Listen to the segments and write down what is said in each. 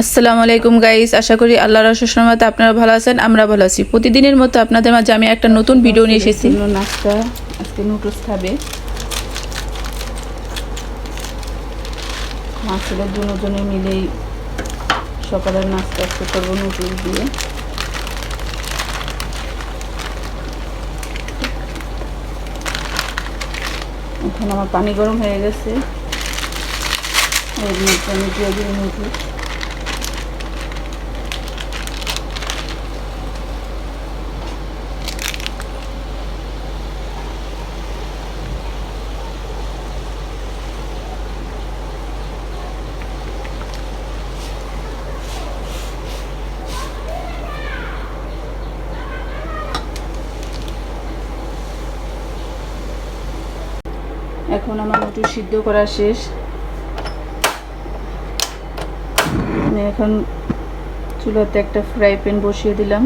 আসসালামু আলাইকুম গাইস আশা করি আল্লাহর রহমতে আপনারা ভালো আছেন, আমরা ভালো আছি। প্রতিদিনের মতো আপনাদের মাঝে আমি একটা নতুন ভিডিও নিয়ে এসেছি। নাস্তা আজকে নুডলস খাবে। মা ছেলে দুজনে মিলেই সকালের নাস্তা আজকে করব নুডলস দিয়ে। এখন আমার পানি গরম হয়ে গেছে। আমি দিয়ে দিই নুডলস এখন আমার মটর সিদ্ধ করা শেষ। আমি এখন চুলাতে একটা ফ্রাই প্যান বসিয়ে দিলাম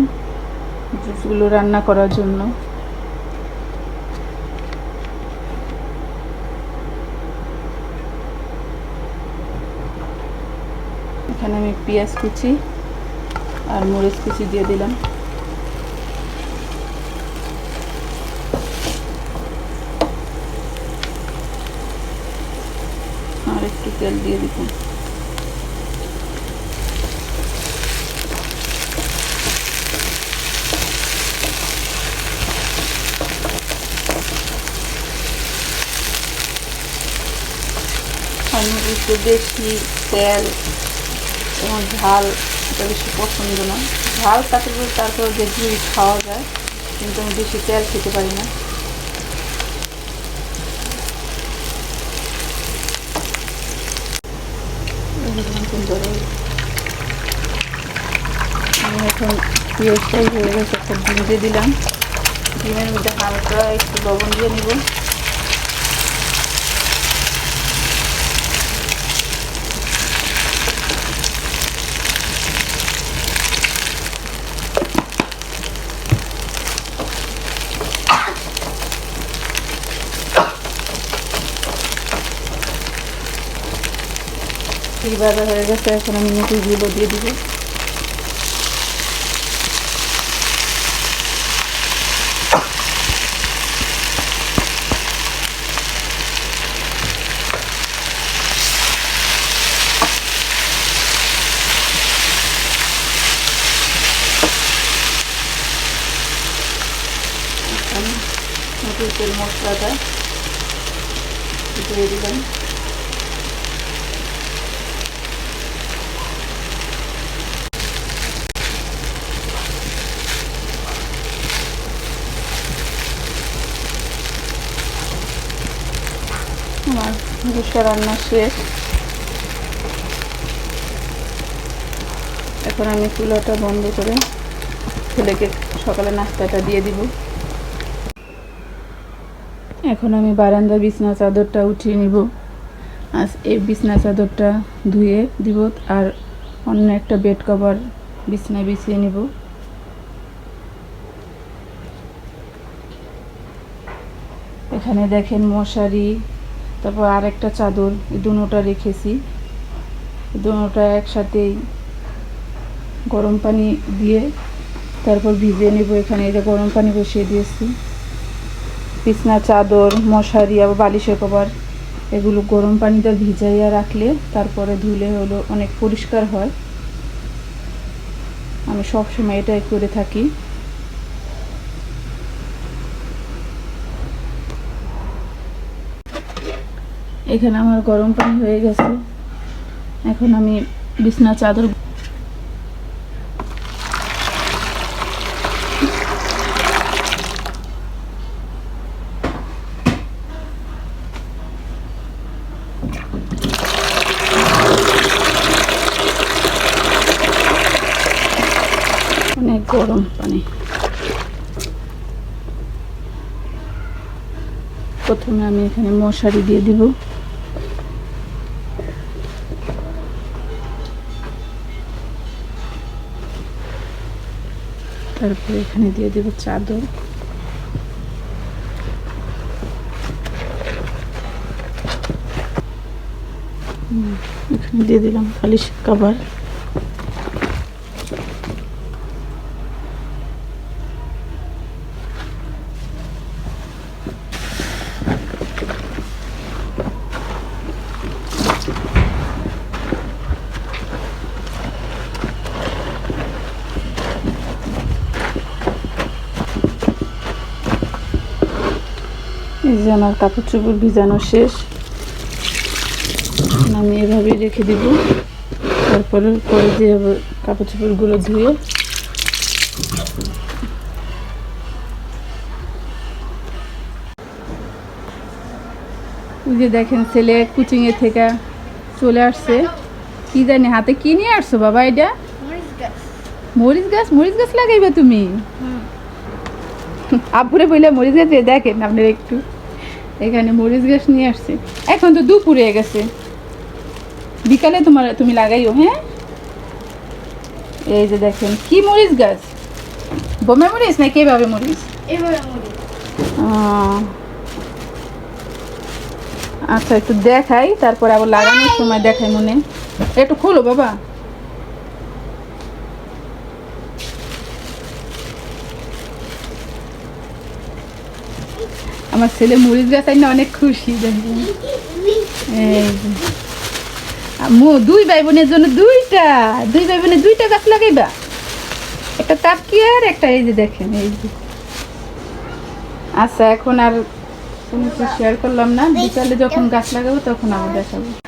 জুসগুলো রান্না করার জন্য। এখানে আমি পেঁয়াজ কুচি আর মরিচ কুচি দিয়ে দিলাম আর একটু তেল দিয়ে দিতাম আমি একটু বেশি তেল এবং ঝাল, এটা বেশি পছন্দ না। ঝাল তারপর তারপর দেখবি খাওয়া যায়, কিন্তু আমি বেশি তেল খেতে পারি না। করে আমি এখন পেঁয়াজটাই হয়ে গেছে, একটা দিয়ে দিলাম। ডিমের মধ্যে হালকা একটু লবণ দিয়ে নিব। এইভাবে হয়ে গেছে এখন আমি নুডলসগুলো দিয়ে দিব। নুডলসের মশলাটা দিয়ে দিলাম। মুরগিটা রান্না শেষ। এখন আমি চুলাটা বন্ধ করে ছেলেকে সকালে নাস্তাটা দিয়ে দিব। এখন আমি বারান্দা বিছনা চাদরটা উঠিয়ে নিব। আজ এই বিছনা চাদরটা ধুয়ে দিব আর অন্য একটা বেড কভার বিছনায় বিছিয়ে নিব। এখানে দেখেন মশারি তারপর আর একটা চাদর, এই দুটোটা রেখেছি। দুটোটা একসাথেই গরম পানি দিয়ে তারপর ভিজিয়ে নেব এখানে, এই যে গরম পানি বসিয়ে দিয়েছি। বিছনা, চাদর, মশারি, আবার বালিশের কভার, এগুলো গরম পানিতে ভিজাইয়া রাখলে তারপরে ধুলে হলো অনেক পরিষ্কার হয়। আমি সবসময় এটাই করে থাকি। এখানে আমার গরম পানি হয়ে গেছে। এখন আমি বিছনা চাদর অনেক গরম পানি। প্রথমে আমি এখানে মশারি দিয়ে দিব। তারপরে এখানে দিয়ে দেবো চাদর। এখানে দিয়ে দিলাম খালি কাবার। এই যে আমার কাপড় চোপড় ভিজানো শেষ। আমি এভাবেই রেখে দিব। তারপরে পরে দিয়ে আবার কাপড় চোপড়গুলো ধুয়ে যে দেখেন ছেলে কোচিংয়ে থেকে চলে আসছে। কি জানি হাতে কি নিয়ে আসছো বাবা এটা? মরিচ গাছ। মরিচ গাছ? লাগাইবা তুমি? আব্বুরে বললে মরিচ গাছ দেখেন আপনার একটু। এখানে মরিচ গাছ নিয়ে আসছে। এখন তো দুপুরে গেছে। বিকালে তোমার তুমি লাগাইও হ্যাঁ? এই যে দেখেন কি মরিচ গাছ? বোমে মরিচ না কীভাবে মরিচ? আচ্ছা একটু দেখাই তারপর আবার লাগানোর সময় দেখাই মনে। একটু খোলো বাবা। আমার ছেলে মরিচ গাছ না অনেক খুশি দুই ভাই বোনের জন্য দুইটা, দুই ভাই বোনের দুইটা গাছ লাগাইবা? একটা তাপকি আর একটা এই যে দেখেন, এই যে। আচ্ছা এখন আর কোনো শেয়ার করলাম না। বিকালে যখন গাছ লাগাবো, তখন আবার দেখাবো।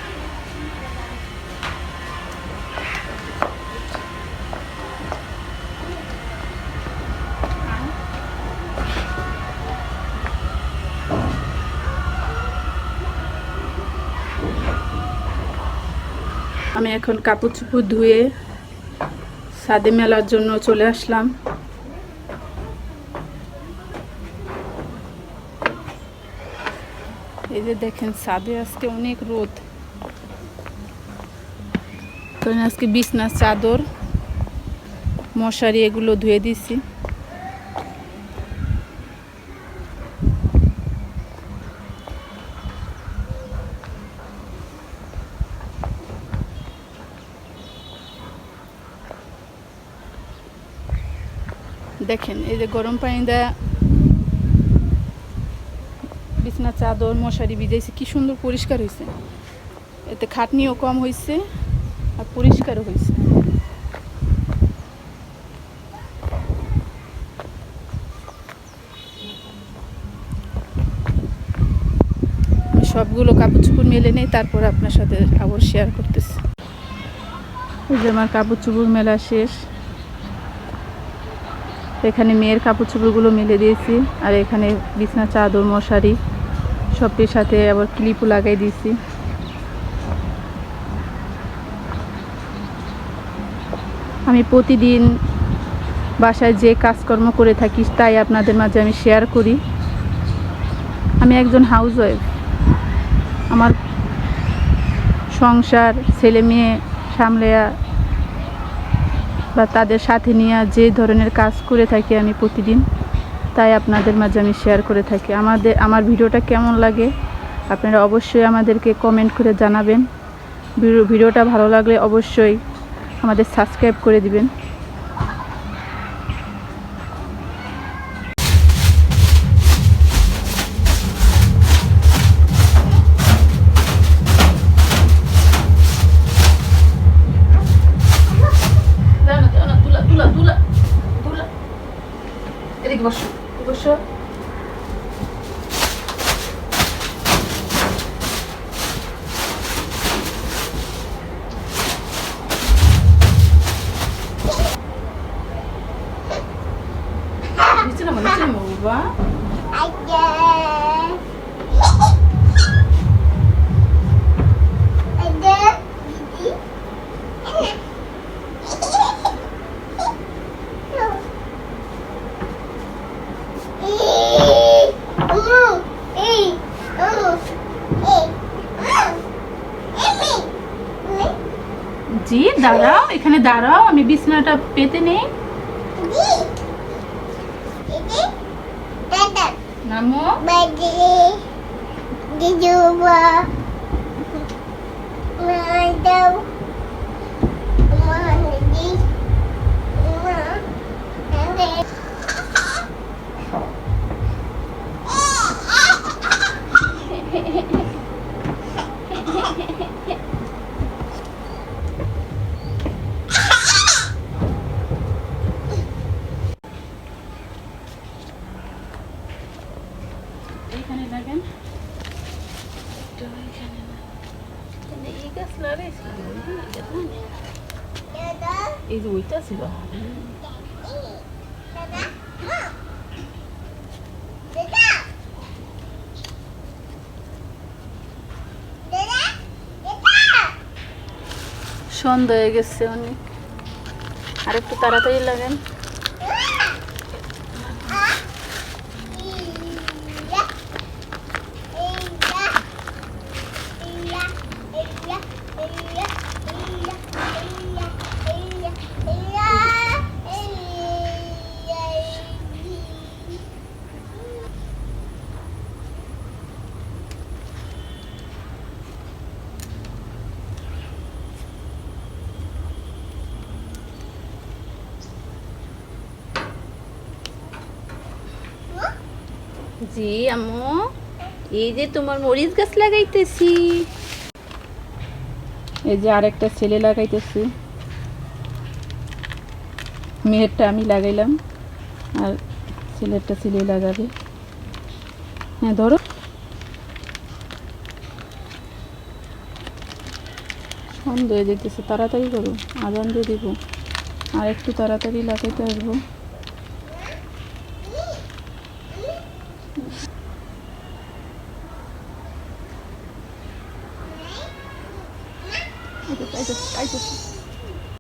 আমি এখন কাপড় চুপড় ধুয়ে সাদে মেলার জন্য চলে আসলাম। এই যে দেখেন ছাদে আজকে অনেক রোদ। আজকে বিছনার চাদর, মশারি এগুলো ধুয়ে দিছি দেখেন, এই যে গরম পানি দেয়া বিছনা, চাদর, মশারি ভিজাইছে, কি সুন্দর পরিষ্কার হয়েছে এতে খাটনিও কম হয়েছে আর পরিষ্কারও হয়েছে সবগুলো কাপড় চুপড় মেলে নেই, তারপর আপনার সাথে আবার শেয়ার করতেছি। এই যে আমার কাপড় চুপড় মেলা শেষ। এখানে মেয়ের কাপড় চোপড়গুলো মেলে দিয়েছি, আর এখানে বিছনা, চাদর, মশারি, সবটির সাথে আবার ক্লিপও লাগাই দিয়েছি। আমি প্রতিদিন বাসায় যে কাজকর্ম করে থাকি তাই আপনাদের মাঝে আমি শেয়ার করি। আমি একজন হাউসওয়াইফ আমার সংসার, ছেলে মেয়ে সামলেয়া বা তাদের সাথে নিয়ে যে ধরনের কাজ করে থাকি আমি প্রতিদিন, তাই আপনাদের মাঝে আমি শেয়ার করে থাকি। আমাদের, আমার ভিডিওটা কেমন লাগে আপনারা অবশ্যই আমাদেরকে কমেন্ট করে জানাবেন। ভিডিও- ভিডিওটা ভালো লাগলে অবশ্যই আমাদের সাবস্ক্রাইব করে দিবেন। nosotros. এখানে দাঁড়াও আমি বিছানাটা পেতে নেই। নামো এইখানে লাগেন এই যে ওইটা ছিল। সন্ধ্যা হয়ে গেছে অনেক। আর একটু তাড়াতাড়ি লাগেন। জি, আম্মু। এই যে তোমার মরিচ গাছ লাগাইতেছি। এই যে আরেকটা ছেলে লাগাইতেছি। মেয়েরটা আমি লাগাইলাম, আর ছেলেরটা ছেলে লাগাবে। হ্যাঁ ধরো। সন্ধ্যা হয়ে যেতেছে তাড়াতাড়ি করো, আজান দিয়ে দিব। আর একটু তাড়াতাড়ি লাগাইতে আসব।